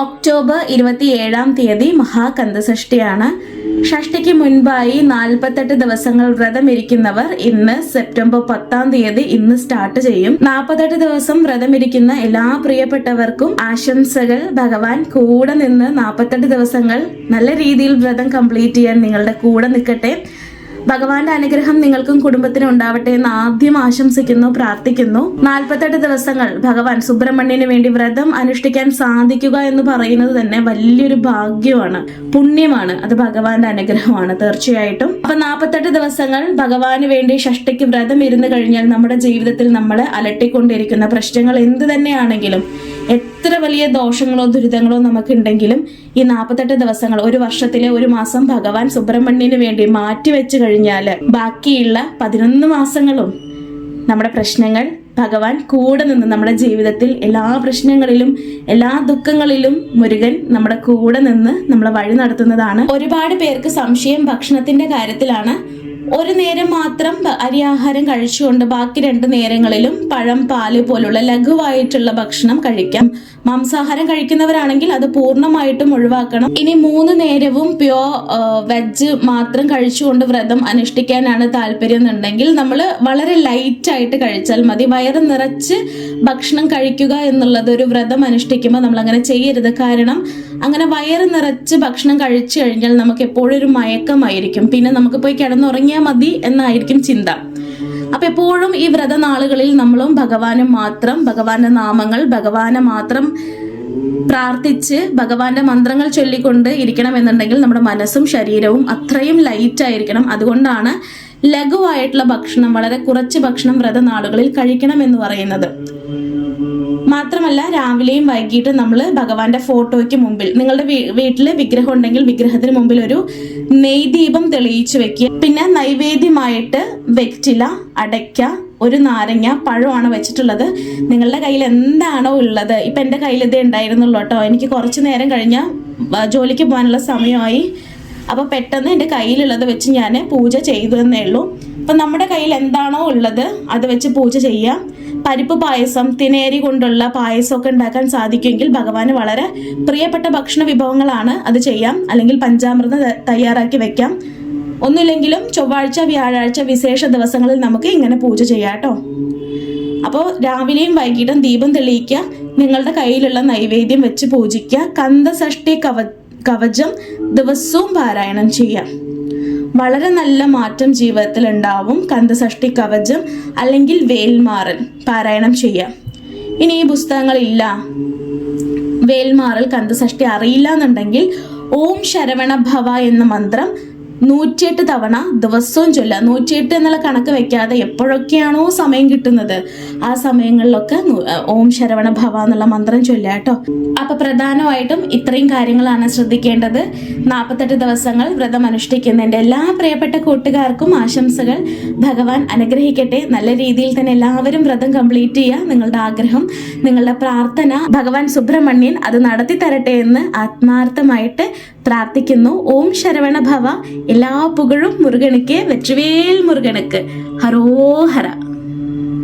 October ഇരുപത്തിയേഴാം തീയതി മഹാകന്ദസഷ്ടിയാണ്. ഷഷ്ടിക്ക് മുൻപായി നാൽപ്പത്തെട്ട് ദിവസങ്ങൾ വ്രതം ഇരിക്കുന്നവർ ഇന്ന് സെപ്റ്റംബർ പത്താം തീയതി ഇന്ന് സ്റ്റാർട്ട് ചെയ്യും. നാൽപ്പത്തെട്ട് ദിവസം വ്രതം ഇരിക്കുന്ന എല്ലാ പ്രിയപ്പെട്ടവർക്കും ആശംസകൾ. ഭഗവാൻ കൂടെ നിന്ന് നാൽപ്പത്തെട്ട് ദിവസങ്ങൾ നല്ല രീതിയിൽ വ്രതം കംപ്ലീറ്റ് ചെയ്യാൻ നിങ്ങളുടെ കൂടെ നിൽക്കട്ടെ. ഭഗവാന്റെ അനുഗ്രഹം നിങ്ങൾക്കും കുടുംബത്തിനും ഉണ്ടാവട്ടെ എന്ന് ആദ്യം ആശംസിക്കുന്നു പ്രാർത്ഥിക്കുന്നു. നാൽപ്പത്തെട്ട് ദിവസങ്ങൾ ഭഗവാൻ സുബ്രഹ്മണ്യന് വേണ്ടി വ്രതം അനുഷ്ഠിക്കാൻ സാധിക്കുക എന്ന് പറയുന്നത് തന്നെ വലിയൊരു ഭാഗ്യമാണ് പുണ്യമാണ്. അത് ഭഗവാന്റെ അനുഗ്രഹമാണ് തീർച്ചയായിട്ടും. അപ്പൊ നാൽപ്പത്തെട്ട് ദിവസങ്ങൾ ഭഗവാന് വേണ്ടി ഷഷ്ടിക്ക് വ്രതം ഇരുന്ന് കഴിഞ്ഞാൽ നമ്മുടെ ജീവിതത്തിൽ നമ്മൾ അലട്ടിക്കൊണ്ടിരിക്കുന്ന പ്രശ്നങ്ങൾ എന്ത് തന്നെയാണെങ്കിലും എത്ര വലിയ ദോഷങ്ങളോ ദുരിതങ്ങളോ നമുക്കുണ്ടെങ്കിലും ഈ നാൽപ്പത്തെട്ട് ദിവസങ്ങൾ ഒരു വർഷത്തിലെ ഒരു മാസം ഭഗവാൻ സുബ്രഹ്മണ്യന് വേണ്ടി മാറ്റിവെച്ച് ബാക്കിയുള്ള പതിനൊന്ന് മാസങ്ങളും നമ്മുടെ പ്രശ്നങ്ങൾ ഭഗവാൻ കൂടെ നിന്ന് നമ്മുടെ ജീവിതത്തിൽ എല്ലാ പ്രശ്നങ്ങളിലും എല്ലാ ദുഃഖങ്ങളിലും മുരുകൻ നമ്മുടെ കൂടെ നിന്ന് നമ്മളെ വഴി നടത്തുന്നതാണ്. ഒരുപാട് പേർക്ക് സംശയം ഭക്ഷണത്തിന്റെ കാര്യത്തിലാണ്. ഒരു നേരം മാത്രം അരിയാഹാരം കഴിച്ചുകൊണ്ട് ബാക്കി രണ്ട് നേരങ്ങളിലും പഴം പാൽ പോലുള്ള ലഘുവായിട്ടുള്ള ഭക്ഷണം കഴിക്കാം. മാംസാഹാരം കഴിക്കുന്നവരാണെങ്കിൽ അത് പൂർണമായിട്ടും ഒഴിവാക്കണം. ഇനി മൂന്ന് നേരവും പ്യോ വെജ് മാത്രം കഴിച്ചുകൊണ്ട് വ്രതം അനുഷ്ഠിക്കാനാണ് താല്പര്യം എന്നുണ്ടെങ്കിൽ നമ്മൾ വളരെ ലൈറ്റ് ആയിട്ട് കഴിച്ചാൽ മതി. വയറ് നിറച്ച് ഭക്ഷണം കഴിക്കുക എന്നുള്ളത് ഒരു വ്രതം അനുഷ്ഠിക്കുമ്പോൾ നമ്മൾ അങ്ങനെ ചെയ്യരുത്. കാരണം അങ്ങനെ വയറ് നിറച്ച് ഭക്ഷണം കഴിച്ചു കഴിഞ്ഞാൽ നമുക്ക് എപ്പോഴും ഒരു മയക്കമായിരിക്കും. പിന്നെ നമുക്ക് പോയി കിടന്നുറങ്ങിയാൽ മതി എന്നായിരിക്കും ചിന്ത. അപ്പൊ എപ്പോഴും ഈ വ്രതനാളുകളിൽ നമ്മളും ഭഗവാനും മാത്രം ഭഗവാന്റെ നാമങ്ങൾ ഭഗവാനെ മാത്രം പ്രാർത്ഥിച്ച് ഭഗവാന്റെ മന്ത്രങ്ങൾ ചൊല്ലിക്കൊണ്ട് ഇരിക്കണം എന്നുണ്ടെങ്കിൽ നമ്മുടെ മനസ്സും ശരീരവും അത്രയും ലൈറ്റ് ആയിരിക്കണം. അതുകൊണ്ടാണ് ലഘുവായിട്ടുള്ള ഭക്ഷണം വളരെ കുറച്ച് ഭക്ഷണം വ്രതനാളുകളിൽ കഴിക്കണം എന്ന് പറയുന്നത്. മാത്രമല്ല രാവിലെയും വൈകിട്ടും നമ്മൾ ഭഗവാന്റെ ഫോട്ടോയ്ക്ക് മുമ്പിൽ നിങ്ങളുടെ വീട്ടിൽ വിഗ്രഹം ഉണ്ടെങ്കിൽ വിഗ്രഹത്തിന് മുമ്പിൽ ഒരു നെയ്ദീപം തെളിയിച്ചു വെക്കുക. പിന്നെ നൈവേദ്യമായിട്ട് വെറ്റില അടയ്ക്ക ഒരു നാരങ്ങ പഴമാണ് വെച്ചിട്ടുള്ളത്. നിങ്ങളുടെ കയ്യിൽ എന്താണോ ഉള്ളത്? ഇപ്പൊ എന്റെ കയ്യിൽ ഇതേ ഉണ്ടായിരുന്നുള്ളൂ കേട്ടോ. എനിക്ക് കുറച്ച് നേരം കഴിഞ്ഞ ജോലിക്ക് പോകാനുള്ള സമയമായി. അപ്പൊ പെട്ടെന്ന് എന്റെ കയ്യിലുള്ളത് വെച്ച് ഞാൻ പൂജ ചെയ്തു എന്നേ ഉള്ളൂ. അപ്പൊ നമ്മുടെ കയ്യിൽ എന്താണോ ഉള്ളത് അത് വെച്ച് പൂജ ചെയ്യാം. പരിപ്പ് പായസം തിനേരി കൊണ്ടുള്ള പായസമൊക്കെ ഉണ്ടാക്കാൻ സാധിക്കുമെങ്കിൽ ഭഗവാന് വളരെ പ്രിയപ്പെട്ട ഭക്ഷണ വിഭവങ്ങളാണ് അത് ചെയ്യാം. അല്ലെങ്കിൽ പഞ്ചാമൃതം തയ്യാറാക്കി വെക്കാം. ഒന്നുമില്ലെങ്കിലും ചൊവ്വാഴ്ച വ്യാഴാഴ്ച വിശേഷ ദിവസങ്ങളിൽ നമുക്ക് ഇങ്ങനെ പൂജ ചെയ്യാം കേട്ടോ അപ്പോൾ രാവിലെയും വൈകിട്ടും ദീപം തെളിയിക്കുക. നിങ്ങളുടെ കയ്യിലുള്ള നൈവേദ്യം വെച്ച് പൂജിക്കുക. കന്ദസഷ്ടി കവ കവചം ദിവസവും പാരായണം ചെയ്യാം വളരെ നല്ല മാറ്റം ജീവിതത്തിൽ ഉണ്ടാവും കന്ദസഷ്ടി കവചം അല്ലെങ്കിൽ വേൽമാറൽ പാരായണം ചെയ്യാം. ഇനി ഈ പുസ്തകങ്ങളില്ല. വേൽമാറൽ കന്ദസഷ്ടി അറിയില്ല എന്നുണ്ടെങ്കിൽ ഓം ശരവണ ഭവ എന്ന മന്ത്രം നൂറ്റിയെട്ട് തവണ ദിവസവും ചൊല്ലുക നൂറ്റിയെട്ട് എന്നുള്ള കണക്ക് വെക്കാതെ എപ്പോഴൊക്കെയാണോ സമയം കിട്ടുന്നത്? ആ സമയങ്ങളിലൊക്കെ ഓം ശരവണ ഭവ എന്നുള്ള മന്ത്രം ചൊല്ലുക കേട്ടോ. അപ്പൊ പ്രധാനമായിട്ടും ഇത്രയും കാര്യങ്ങളാണ് ശ്രദ്ധിക്കേണ്ടത്. നാൽപ്പത്തെട്ട് ദിവസങ്ങൾ വ്രതം അനുഷ്ഠിക്കുന്നതിന്റെ എല്ലാ പ്രിയപ്പെട്ട കൂട്ടുകാർക്കും ആശംസകൾ. ഭഗവാൻ അനുഗ്രഹിക്കട്ടെ. നല്ല രീതിയിൽ തന്നെ എല്ലാവരും വ്രതം കംപ്ലീറ്റ് ചെയ്യുക. നിങ്ങളുടെ ആഗ്രഹം നിങ്ങളുടെ പ്രാർത്ഥന ഭഗവാൻ സുബ്രഹ്മണ്യൻ അത് നടത്തി തരട്ടെ എന്ന് ആത്മാർത്ഥമായിട്ട് പ്രാർത്ഥിക്കുന്നു. ഓം ശരവണ ഭവ. എല്ലാ പുകഴും മുരുകനുക്ക് വെച്ചുവേൽ മുരുകനുക്ക് ഹരോഹര